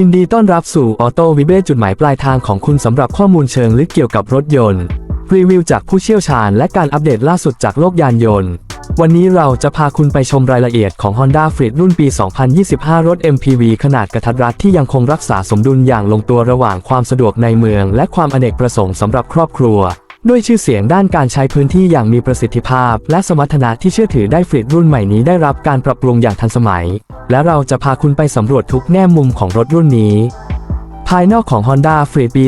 ยินดีต้อนรับสู่ออโต้วิเบจุดหมายปลายทางของคุณสำหรับข้อมูลเชิงลึกเกี่ยวกับรถยนต์ รีวิวจากผู้เชี่ยวชาญและการอัปเดตล่าสุดจากโลกยานยนต์ วันนี้เราจะพาคุณไปชมรายละเอียดของ Honda f r e e d รุ่นปี 2025 รถ MPV ขนาดกระทัดรัดที่ยังคงรักษาสมดุลอย่างลงตัวระหว่างความสะดวกในเมือง และความอเนกประสงค์สำหรับครอบครัว ด้วยชื่อเสียงด้านการใช้พื้นที่อย่างมีประสิทธิภาพ และสมรรถนะที่เชื่อถือได้ฟรีดรุ่นใหม่นี้ได้รับการปรับปรุงอย่างทันสมัย และเราจะพาคุณไปสำรวจทุกแง่มุมของรถรุ่นนี้ ภายนอกของ Honda f r e e ปี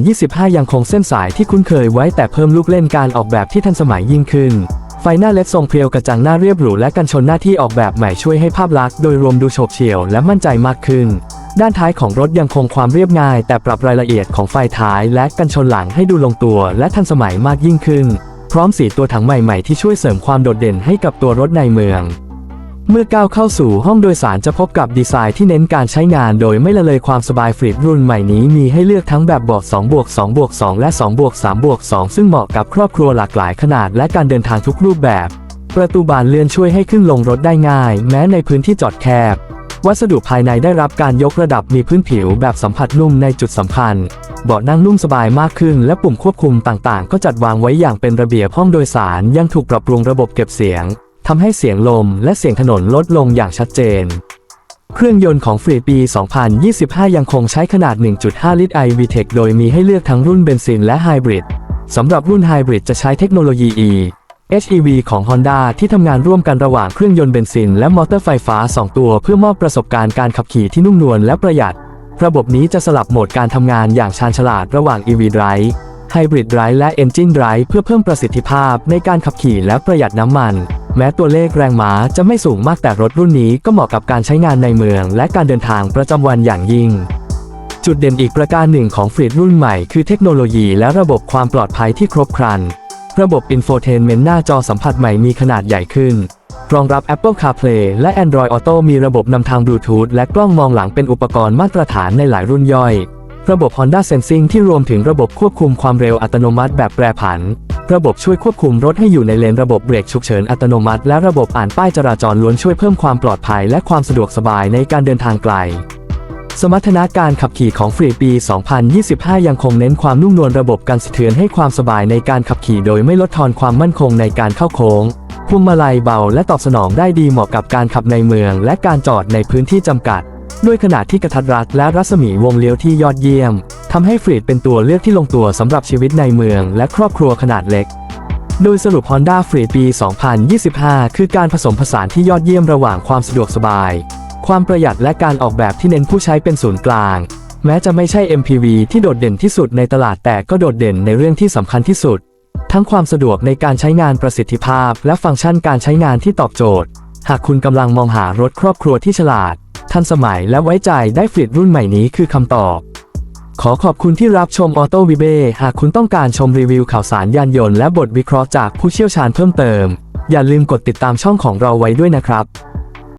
2025 ยังคงเส้นสายที่คุ้นเคยไว้แต่เพิ่มลูกเล่นการออกแบบที่ทันสมัยยิ่งขึ้น ไฟหน้าเลดทรงเพรียวกระจังหน้าเรียบหรูและกันชนหน้าที่ออกแบบใหม่ช่วยให้ภาพลักษณ์โดยรวมดูโฉบเฉี่ยวและมั่นใจมากขึ้น ด้านท้ายของรถยังคงความเรียบง่าย แต่ปรับรายละเอียดของไฟท้ายและกันชนหลังให้ดูลงตัวและทันสมัยมากยิ่งขึ้น พร้อมสีตัวถังใหม่ๆที่ช่วยเสริมความโดดเด่นให้กับตัวรถในเมือง เมื่อก้าวเข้าสู่ห้องโดยสารจะพบกับดีไซน์ที่เน้นการใช้งานโดยไม่ละเลยความสบายฟรีดรุ่นใหม่นี้มีให้เลือกทั้งแบบเบาะ2บวก2บวก2และ2บวก3บวก2ซึ่งเหมาะกับครอบครัวหลากหลายขนาดและการเดินทางทุกรูปแบบ ประตูบานเลื่อนช่วยให้ขึ้นลงรถได้ง่าย แม้ในพื้นที่จอดแคบ วัสดุภายในได้รับการยกระดับมีพื้นผิวแบบสัมผัสนุ่มในจุดสำคัญ เบาะนั่งนุ่มสบายมากขึ้นและปุ่มควบคุมต่างๆ ก็จัดวางไว้อย่างเป็นระเบียบห้องโดยสารยังถูกปรับปรุงระบบเก็บเสียงทำให้เสียงลมและเสียงถนนลดลงอย่างชัดเจน เครื่องยนต์ของฟรีปี 2025 ยังคงใช้ขนาด 1.5 ลิตร iVTEC โดยมีให้เลือกทั้งรุ่นเบนซินและไฮบริดสำหรับรุ่นไฮบริดจะใช้เทคโนโลยี E HEV ของ Honda ที่ทำงานร่วมกันระหว่างเครื่องยนต์เบนซิน และมอเตอร์ไฟฟ้า 2 ตัวเพื่อมอบประสบการณ์การขับขี่ที่นุ่มนวลและประหยัด ระบบนี้จะสลับโหมดการทำงานอย่างชาญฉลาดระหว่าง EV Drive Hybrid Drive และ Engine Drive เพื่อเพิ่มประสิทธิภาพในการขับขี่และประหยัดน้ำมัน แม้ตัวเลขแรงม้าจะไม่สูงมากแต่รถรุ่นนี้ก็เหมาะกับการใช้งานในเมือง และการเดินทางประจำวันอย่างยิ่งจุดเด่นอีกประการหนึ่งของฟรีดรุ่นใหม่คือเทคโนโลยีและระบบความปลอดภัยที่ครบครัน ระบบอินโฟเทนเมนต์หน้าจอสัมผัสใหม่มีขนาดใหญ่ขึ้น รองรับ Apple CarPlay และ Android Auto มีระบบนำทางบลูทูธและกล้องมองหลังเป็นอุปกรณ์มาตรฐานในหลายรุ่นย่อย ระบบ Honda Sensing ที่รวมถึงระบบควบคุมความเร็วอัตโนมัติแบบแปรผัน ระบบช่วยควบคุมรถให้อยู่ในเลนระบบเบรกฉุกเฉินอัตโนมัติ และระบบอ่านป้ายจราจรล้วนช่วยเพิ่มความปลอดภัยและความสะดวกสบายในการเดินทางไกล สมรรถนะการขับขี่ของฟรีปี 2025 ยังคงเน้นความนุ่มนวลระบบการสะเทือนให้ความสบายในการขับขี่โดยไม่ลดทอนความมั่นคงในการเข้าโค้งพวงมาลัยเบาและตอบสนองได้ดีเหมาะกับการขับในเมืองและการจอดในพื้นที่จำกัด ด้วยขนาดที่กระทัดรัดและรัศมีวงเลี้ยวที่ยอดเยี่ยมทำให้ฟรีดเป็นตัวเลือกที่ลงตัวสำหรับชีวิตในเมืองและครอบครัวขนาดเล็กโดยสรุป Honda f r e e ปี 2025 คือการผสมผสานที่ยอดเยี่ยมระหว่างความสะดวกสบาย ความประหยัดและการออกแบบที่เน้นผู้ใช้เป็นศูนย์กลาง แม้จะไม่ใช่ MPV ที่โดดเด่นที่สุดในตลาดแต่ก็โดดเด่นในเรื่องที่สำคัญที่สุด ทั้งความสะดวกในการใช้งานประสิทธิภาพ และฟังก์ชันการใช้งานที่ตอบโจทย์ หากคุณกำลังมองหารถครอบครัวที่ฉลาด ทันสมัยและไว้ใจได้ฟรีดรุ่นใหม่นี้คือคำตอบขอขอบคุณที่รับชมออโต้วิเบหากคุณต้องการชมรีวิวข่าวสารยานยนต์และบทวิเคราะห์จากผู้เชี่ยวชาญเพิ่มเติม อย่าลืมกดติดตามช่องของเราไว้ด้วยนะครับ